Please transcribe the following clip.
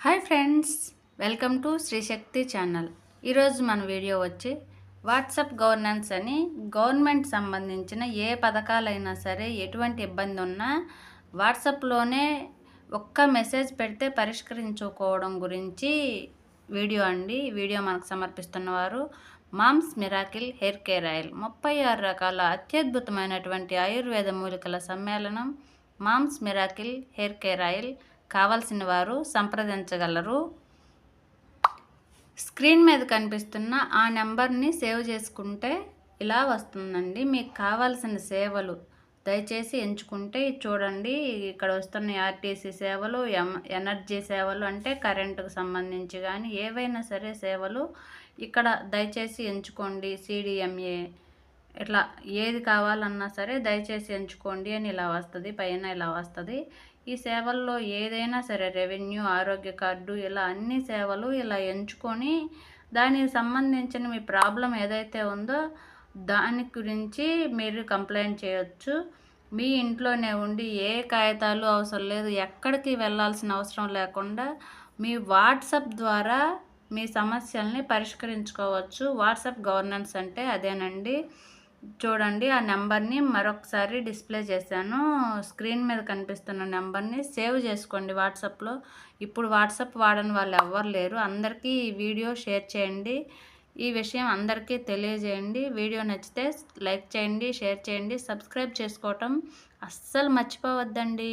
Hi friends welcome to Srishakti channel. ఈరోజు మన video వచ్చి వాట్సాప్ గవర్నెన్స్ అని గవర్నమెంట్ సంబంధించిన ఏ పథకాలైనా సరే ఎటువంటి ఇబ్బంది ఉన్నా వాట్సాప్లోనే ఒక్క మెసేజ్ పెడితే పరిష్కరించుకోవడం గురించి వీడియో అండి. వీడియో మనకు సమర్పిస్తున్నవారు Mom's miracle hair care oil. ముప్పై ఆరు రకాల అత్యద్భుతమైనటువంటి ఆయుర్వేద మూలికల సమ్మేళనం Mom's miracle hair care oil కావాల్సిన వారు సంప్రదించగలరు. స్క్రీన్ మీద కనిపిస్తున్న ఆ నెంబర్ని సేవ్ చేసుకుంటే ఇలా వస్తుందండి. మీకు కావాల్సిన సేవలు దయచేసి ఎంచుకుంటే చూడండి. ఇక్కడ వస్తున్న ఆర్టీసీ సేవలు ఎం ఎనర్జీ సేవలు అంటే కరెంటుకు సంబంధించి కానీ ఏవైనా సరే సేవలు ఇక్కడ దయచేసి ఎంచుకోండి. సిడిఎంఏ ఇట్లా ఏది కావాలన్నా సరే దయచేసి ఎంచుకోండి అని ఇలా వస్తుంది పైన ఇలా వస్తుంది. ఈ సేవల్లో ఏదైనా సరే రెవెన్యూ ఆరోగ్య కార్డు ఇలా అన్ని సేవలు ఇలా ఎంచుకొని దానికి సంబంధించిన మీ ప్రాబ్లం ఏదైతే ఉందో దాని గురించి మీరు కంప్లైంట్ చేయొచ్చు. మీ ఇంట్లోనే ఉండి ఏ కాగితాలు అవసరం లేదు ఎక్కడికి వెళ్ళాల్సిన అవసరం లేకుండా మీ వాట్సప్ ద్వారా మీ సమస్యల్ని పరిష్కరించుకోవచ్చు. వాట్సాప్ గవర్నెన్స్ అంటే అదేనండి. చూడండి ఆ నెంబర్ని మరొకసారి డిస్ప్లే చేశాను. స్క్రీన్ మీద కనిపిస్తున్న నెంబర్ని సేవ్ చేసుకోండి వాట్సాప్లో. ఇప్పుడు వాట్సాప్ వాడని వాళ్ళు ఎవ్వరు లేరు. అందరికీ ఈ వీడియో షేర్ చేయండి. ఈ విషయం అందరికీ తెలియజేయండి. వీడియో నచ్చితే లైక్ చేయండి షేర్ చేయండి సబ్స్క్రైబ్ చేసుకోవటం అస్సలు మర్చిపోవద్దండి.